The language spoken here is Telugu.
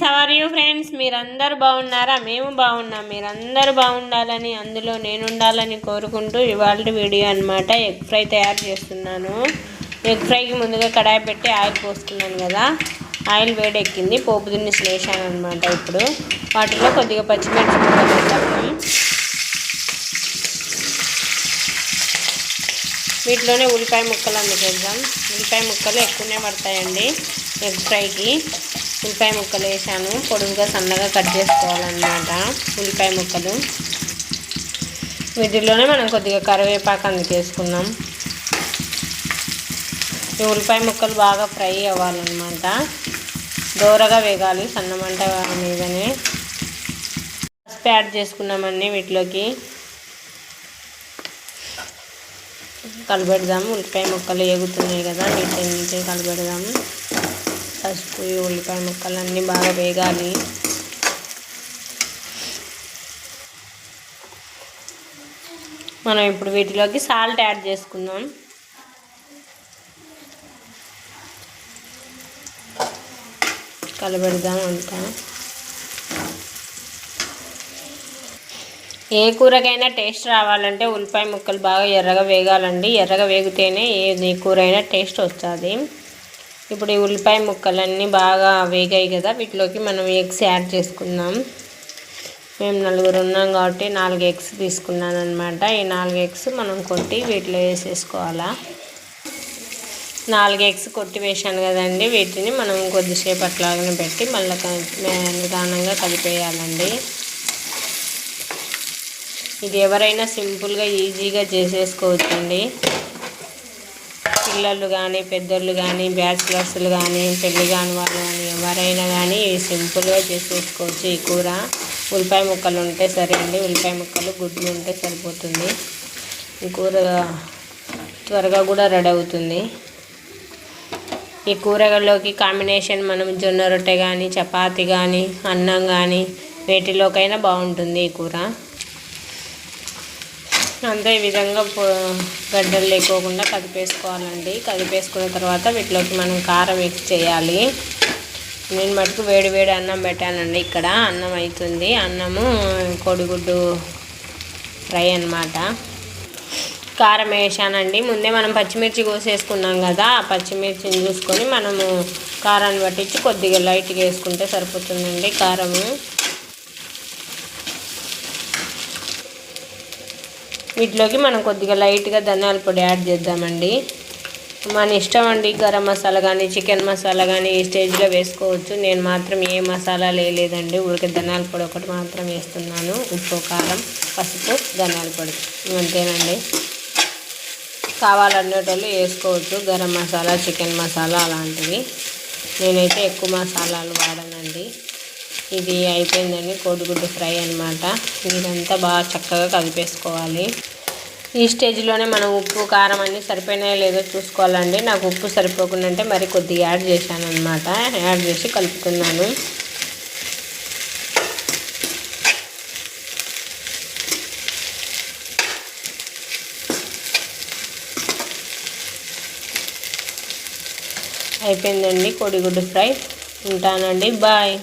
సవర్ యూ ఫ్రెండ్స్ మీరందరూ బాగున్నారా? మేము బాగున్నాం. మీరందరూ బాగుండాలని అందులో నేను ఉండాలని కోరుకుంటూ ఇవాళ వీడియో అనమాట ఎగ్ ఫ్రై తయారు చేస్తున్నాను. ఎగ్ ఫ్రైకి ముందుగా కడాయి పెట్టి ఆయిల్ పోసుకున్నాను కదా. ఆయిల్ వేడెక్కింది. పోపు దిన్ని వేసాను అనమాట ఇప్పుడు. వాటిలో కొద్దిగా పచ్చిమిర్చి ముక్కలు వీటిలోనే ఉల్లిపాయ ముక్కలు అందుకేద్దాం ఉల్లిపాయ ముక్కలు ఎక్కువనే పడతాయండి ఎగ్ ఫ్రైకి. ఉల్లిపాయ ముక్కలు వేసాను. పొడుగుగా సన్నగా కట్ చేసుకోవాలన్నమాట ఉల్లిపాయ ముక్కలు. వీటిలోనే మనం కొద్దిగా కరివేపాకు అందుకేసుకున్నాం ఈ ఉల్లిపాయ ముక్కలు బాగా ఫ్రై అవ్వాలన్నమాట. దూరగా వేగాలి సన్నమంట మీదనే. పసుపు యాడ్ చేసుకున్నామండి వీటిలోకి. కలిపెడదాము ఉల్లిపాయ ముక్కలు ఎగుతున్నాయి కదా వీటి కలిపెడదాము పసుపు ఉల్లిపాయ ముక్కలు అన్నీ బాగా వేగాలి. మనం ఇప్పుడు వీటిలోకి సాల్ట్ యాడ్ చేసుకుందాం. కలబెడదాం అంతా. ఏ కూరకైనా టేస్ట్ రావాలంటే ఉల్లిపాయ ముక్కలు బాగా ఎర్రగా వేగాలండి. ఎర్రగా వేగితేనే ఏ కూర అయినా టేస్ట్ వస్తుంది. ఇప్పుడు ఈ ఉల్లిపాయ ముక్కలన్నీ బాగా వేగాయి కదా వీటిలోకి మనం ఎగ్స్ యాడ్ చేసుకుందాం. మేము నలుగురు ఉన్నాం కాబట్టి నాలుగు ఎగ్స్ తీసుకున్నాను అనమాట ఈ నాలుగు ఎగ్స్ మనం కొట్టి వీటిలో వేసేసుకోవాలా. నాలుగు ఎగ్స్ కొట్టి వేసాను కదండి వీటిని మనం కొద్దిసేపు అట్లాగనే పెట్టి మళ్ళీ నిదానంగా కలిపేయాలండి. ఇది ఎవరైనా సింపుల్గా ఈజీగా చేసేసుకోవచ్చండి. పిల్లలు కానీ పెద్దోళ్ళు కానీ బ్యాచిలర్స్లు కానీ పెళ్ళి కాని వాళ్ళు కానీ ఎవరైనా కానీ సింపుల్గా చేసేసుకోవచ్చు. ఈ కూర ఉల్లిపాయ ముక్కలు ఉంటే సరే అండి ఉల్లిపాయ ముక్కలు గుడ్లు ఉంటే సరిపోతుంది. ఈ కూర త్వరగా కూడా రెడీ అవుతుంది. ఈ కూరలోకి కాంబినేషన్ మనం జొన్న రొట్టె కానీ చపాతి కానీ అన్నం కానీ వేటిలోకైనా బాగుంటుంది ఈ కూర. అంతే ఈ విధంగా గడ్డలు లేకోకుండా కదిపేసుకోవాలండి. కదిపేసుకున్న తర్వాత వీటిలోకి మనం కారం మిక్స్ చేయాలి. నేను మటుకు వేడి వేడి అన్నం పెట్టానండి ఇక్కడ. అన్నం అవుతుంది అన్నము కోడిగుడ్డు ఫ్రై అనమాట కారం వేసానండి. ముందే మనం పచ్చిమిర్చి కోసేసుకున్నాం కదా ఆ పచ్చిమిర్చిని చూసుకొని మనము కారాన్ని పట్టించి కొద్దిగా లైట్గా వేసుకుంటే సరిపోతుందండి కారము. వీటిలోకి మనం కొద్దిగా లైట్గా ధనియాల పొడి యాడ్ చేద్దామండి. మన ఇష్టం అండి గరం మసాలా కానీ చికెన్ మసాలా కానీ ఈ స్టేజ్లో వేసుకోవచ్చు. నేను మాత్రం ఏ మసాలా లేదండి ఊరికే ధనియాల పొడి ఒకటి మాత్రం వేస్తున్నాను. ఉప్పు కారం పసుపు ధనియాల పొడి. అంతేనండి కావాలనేటోళ్ళు వేసుకోవచ్చు. గరం మసాలా చికెన్ మసాలా అలాంటివి. నేనైతే ఎక్కువ మసాలాలు వాడనండి. ఇది అయిపోయిందండి కోడిగుడ్డు ఫ్రై అనమాట ఇదంతా బాగా చక్కగా కలిపేసుకోవాలి. ఈ స్టేజ్లోనే మనం ఉప్పు కారం అన్నీ సరిపోయినాయో లేదో చూసుకోవాలండి. నాకు ఉప్పు సరిపోకుండా అంటే మరి కొద్దిగా యాడ్ చేశాను అనమాట యాడ్ చేసి కలుపుతున్నాను అయిపోయిందండి కోడిగుడ్డు ఫ్రై. ఉంటానండి. బాయ్.